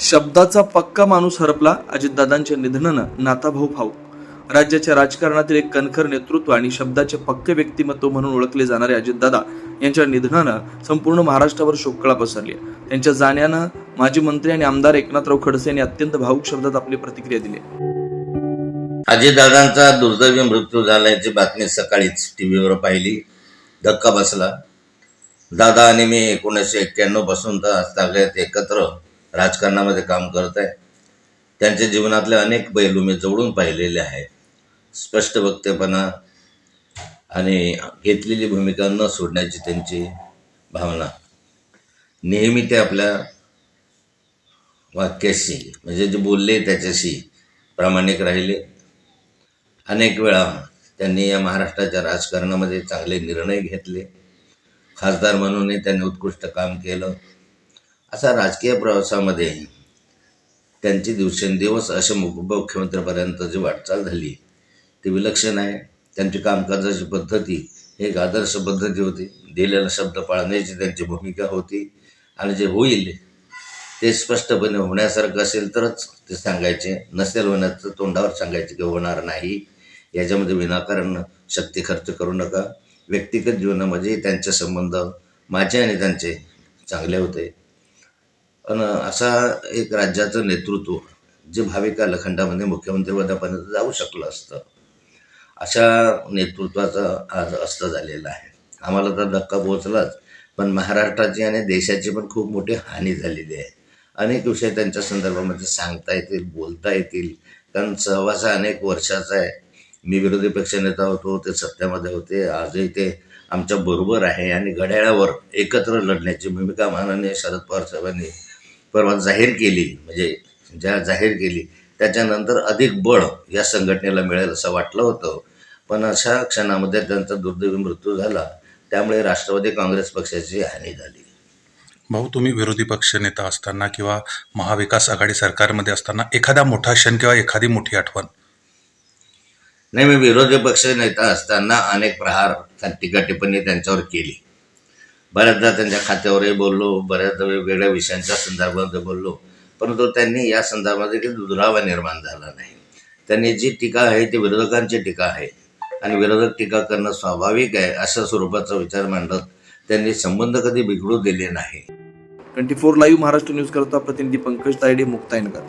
शब्दाचा पक्का माणूस हरपला अजितदादांच्या निधनानं नाताभाऊ भाऊ. राज्याच्या राजकारणातील एक कणखर नेतृत्व आणि शब्दाचे पक्के व्यक्तिमत्व म्हणून ओळखले जाणारे अजितदादा यांच्या निधनानं संपूर्ण महाराष्ट्रावर शोककळा पसरली. त्यांच्या जाण्यानं माजी मंत्री आणि आमदार एकनाथराव खडसे यांनी अत्यंत भावुक शब्दात आपली प्रतिक्रिया दिली. अजितदादांचा दुर्दैवी मृत्यू झाल्याची बातमी सकाळीच टी व्हीवर पाहिली. धक्का बसला. दादा आणि मी एकोणीसशे एक्क्याण्णवपासून तर आजतागत एकत्र राजकारणामध्ये काम करत आहे. त्यांच्या जीवनातले अनेक पैलू मी जवळून पाहिलेले आहेत. स्पष्ट वक्तेपणा आणि घेतलेली भूमिका न सोडण्याची त्यांची भावना. नेहमी ते आपल्या वाक्याशी म्हणजे जे बोलले त्याच्याशी प्रामाणिक राहिले. अनेक वेळा त्यांनी या महाराष्ट्राच्या राजकारणामध्ये चांगले निर्णय घेतले. खासदार म्हणूनही त्यांनी उत्कृष्ट काम केलं. असा राजकीय प्रवासामध्ये त्यांची दिवसेंदिवस अशा मुख- मुख्यमंत्र्यापर्यंत जी वाटचाल झाली ती विलक्षण आहे. त्यांची कामकाजाची पद्धती एक आदर्श पद्धती होती. दिलेला शब्द पाळण्याची त्यांची भूमिका होती. आणि जे होईल ते स्पष्टपणे होण्यासारखं असेल तरच ते सांगायचे. नसेल होण्याचं तोंडावर सांगायचे की होणार नाही. याच्यामध्ये विनाकारण शक्ती खर्च करू नका. व्यक्तिगत जीवनामध्ये त्यांचे संबंध माझे आणि त्यांचे चांगले होते. पण असा एक राज्याचं नेतृत्व जे भाविक कालखंडामध्ये मुख्यमंत्रीपदापर्यंत जाऊ शकलं असतं अशा नेतृत्वाचं आज अस्त झालेलं आहे. आम्हाला तर धक्का पोहोचलाच पण महाराष्ट्राची आणि देशाची पण खूप मोठी हानी झालेली आहे. अनेक विषय त्यांच्या संदर्भामध्ये सांगता येतील बोलता येतील. कारण सहवास हा अनेक वर्षाचा आहे. मी विरोधी पक्षनेता होतो ते सत्तेमध्ये होते आजही ते आमच्या बरोबर आहे आणि घड्याळावर एकत्र लढण्याची भूमिका माननीय शरद पवार साहेबांनी परवा जाहीर केली म्हणजे ज्या जाहीर केली त्याच्यानंतर अधिक बळ या संघटनेला मिळेल असं वाटलं होतं. पण अशा क्षणामध्ये त्यांचा दुर्दैवी मृत्यू झाला. त्यामुळे राष्ट्रवादी काँग्रेस पक्षाची हानी झाली. भाऊ तुम्ही विरोधी पक्ष नेता असताना किंवा महाविकास आघाडी सरकारमध्ये असताना एखादा मोठा क्षण किंवा एखादी मोठी आठवण? नाही मी विरोधी पक्ष नेता असताना अनेक प्रहार टीका टिप्पणी त्यांच्यावर केली. बऱ्याचदा त्यांच्या खात्यावरही बोललो बऱ्याचदा वेगवेगळ्या विषयांच्या संदर्भामध्ये बोललो. परंतु त्यांनी या संदर्भामध्ये देखील दुरावा निर्माण झाला नाही. त्यांनी जी टीका आहे ती विरोधकांची टीका आहे. आणि विरोधक टीका करणं स्वाभाविक आहे अशा स्वरूपाचा विचार मांडत त्यांनी संबंध कधी बिघडू दिले नाही. Twenty four live Maharashtra news करता प्रतिनिधी पंकज तायडे मुक्ताईनकर